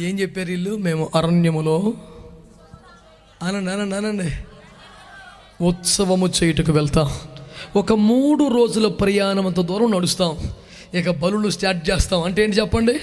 ఏం చెప్పారు వీళ్ళు? మేము అరణ్యములో. అనండి అనండి అనండి ఉత్సవము చేయుటకు వెళ్తాం. ఒక మూడు రోజుల ప్రయాణం అంత దూరం నడుస్తాం. ఇక బలులు స్టార్ట్ చేస్తాం. అంటే ఏంటి చెప్పండి?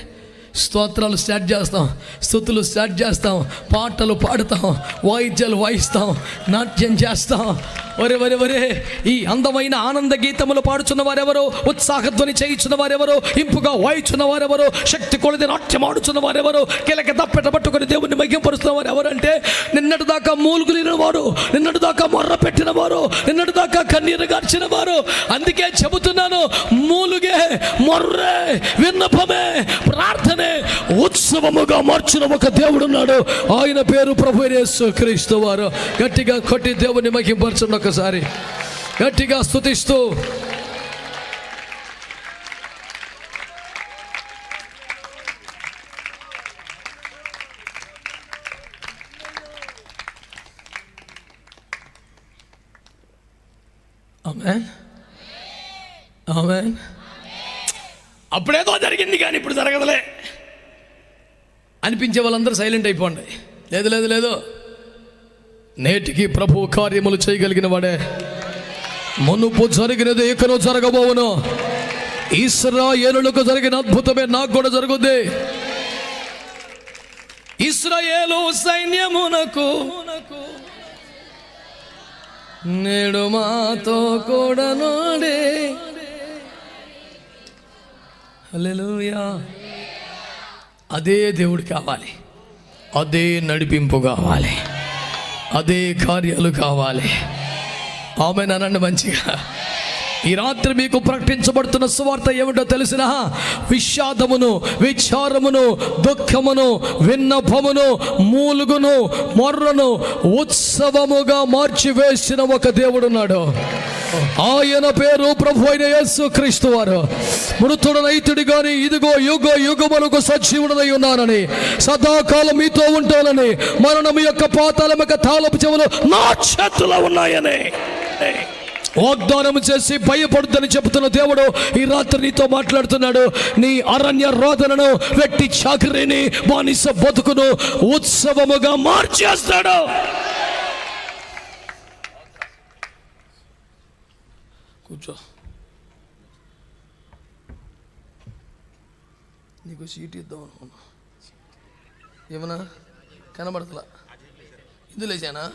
స్తోత్రాలు స్టార్ట్ చేస్తాం. స్థుతులు స్టార్ట్ చేస్తాం. పాటలు పాడుతాం. వాయిద్యాలు వాయిస్తాం. నాట్యం చేస్తాం. ఒరే ఒరే ఒరే ఈ అందమైన ఆనంద గీతములు పాడుచున్న వారెవరో? ఉత్సాహధ్వని చేయించున్న వారెవరో? ఇంపుగా వాయిచున్న వారెవరో? శక్తి కొలది నాట్యం ఆడుచున్న వారెవరో? కిలక దప్పెట పట్టుకుని దేవుని మగ్గింపరుస్తున్న వారు ఎవరంటే నిన్నటి దాకా మూలుగులిన వారు నిన్నటి దాకా మొర్ర పెట్టిన వారు నిన్నటి దాకా కన్నీరు గార్చిన వారు. అందుకే చెబుతున్నాను మూలుగే మొర్రే విన్నపమే ప్రార్థనే ఉత్సవముగా మార్చిన ఒక దేవుడున్నాడు. ఆయన పేరు ప్రభు క్రీస్తు వారు. గట్టిగా కొట్టి దేవుని మహింపరచండి. ఒకసారి గట్టిగా ఆమెన్ అప్పుడేదో జరిగింది కానీ ఇప్పుడు జరగదులే. అనిపించే వాళ్ళందరూ సైలెంట్ అయిపోండి. లేదు లేదు లేదు. నేటికి ప్రభు కార్యములు చేయగలిగిన వాడే. మునుపు జరిగినది ఇకను జరగబోవును. ఇస్రాయేలులకు జరిగిన అద్భుతమే నాకు కూడా జరుగుద్ది. ఇస్రాయేలు సైన్యమునకు నేడు మాతో కూడా నోడే. అదే దేవుడు కావాలి. అదే నడిపింపు కావాలి. అదే కార్యాలు కావాలి. ఆమె అనండి మంచిగా. ఈ రాత్రి మీకు ప్రకటించబడుతున్న సువార్త ఏమిటో తెలిసిన? విషాదమును విచారమును దుఃఖమును విన్నపమును మూలుగును మొర్రను ఉత్సవముగా మార్చివేసిన ఒక దేవుడున్నాడు. ఆయన పేరు ప్రభు అయిన యేసు క్రీస్తు వారు. మృతుడు నైతుడి గాని ఇదిగో యుగ యుగములకు సజీవుడనై ఉన్నానని సదాకాలం మీతో ఉంటానని మరణం యొక్క పాతాళం యొక్క తాళపు చెవులు నా చేతిలో ఉన్నాయని. వాగ్దానం చేసి భయపడుద్దని చెబుతున్న దేవుడు ఈ రాత్రి నీతో మాట్లాడుతున్నాడు. నీ అరణ్య రోదనను వెట్టి చాకరిని బానిస బతుకును ఉత్సవముగా మార్చేస్తాడు. కూర్చో నీకు సీట్ ఇద్దాం అనుకున్నా. ఏమన్నా? కనబడతలా. ఇందులేసానా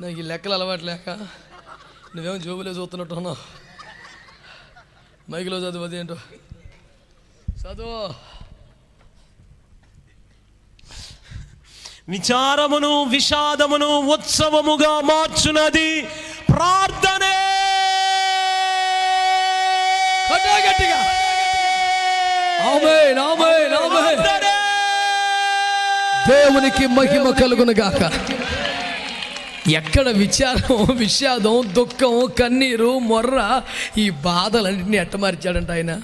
నాకు ఈ లెక్కలు అలవాటు లేక నువ్వేమో జోబులే చూస్తున్నట్టు ఉన్నావు మైకిలో చదువు అదేంటో చదువు. విచారమును విషాదమును ఉత్సవముగా మార్చునది. ప్రార్థనే దేవునికి మహిమ కలుగును గాక. ఎక్కడ విచారం విషాదం దుఃఖం కన్నీరు మొర్ర ఈ బాధలన్నింటినీ ఎట్టమార్చాడంట ఆయన.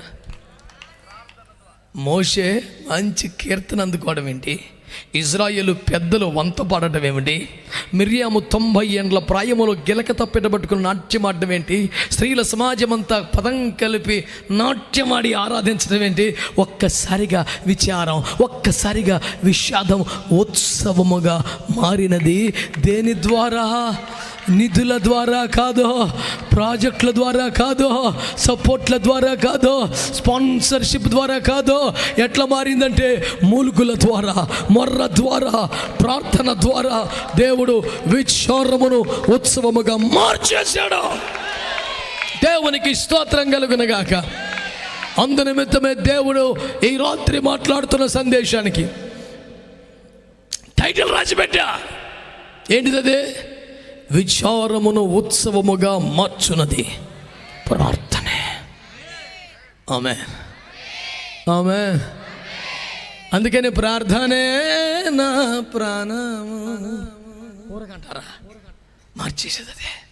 మోషే మంచి కీర్తన అందుకోవడం ఏంటి? ఇజ్రాయేలు పెద్దలు వంత పాడటం ఏమిటి? మిర్యాము తొంభై ఏండ్ల ప్రాయములో గిలక తప్పెట్టబట్టుకుని నాట్యం ఆడటం ఏంటి? స్త్రీల సమాజం అంతా పదం కలిపి నాట్యమాడి ఆరాధించడం ఏంటి? ఒక్కసారిగా విచారం ఒక్కసారిగా విషాదం ఉత్సవముగా మారినది దేని ద్వారా? నిధుల ద్వారా కాదు ప్రాజెక్టుల ద్వారా కాదు సపోర్ట్ల ద్వారా కాదు స్పాన్సర్షిప్ ద్వారా కాదు. ఎట్లా మారిందంటే మూలుగుల ద్వారా మొర్ర ద్వారా ప్రార్థన ద్వారా దేవుడు విచారమును ఉత్సవముగా మార్చేశాడు. దేవునికి స్తోత్రం కలుగునగాక. అందు నిమిత్తమే దేవుడు ఈ రాత్రి మాట్లాడుతున్న సందేశానికి టైటిల్ రాసిపెట్టా. ఏంటిది అదే విచారమును ఉత్సవముగా మార్చున్నది ప్రార్థనే. ఆమె ఆమె అందుకని ప్రార్థనే నా ప్రాణము. ఊరకంటారా? మార్చేసేది అదే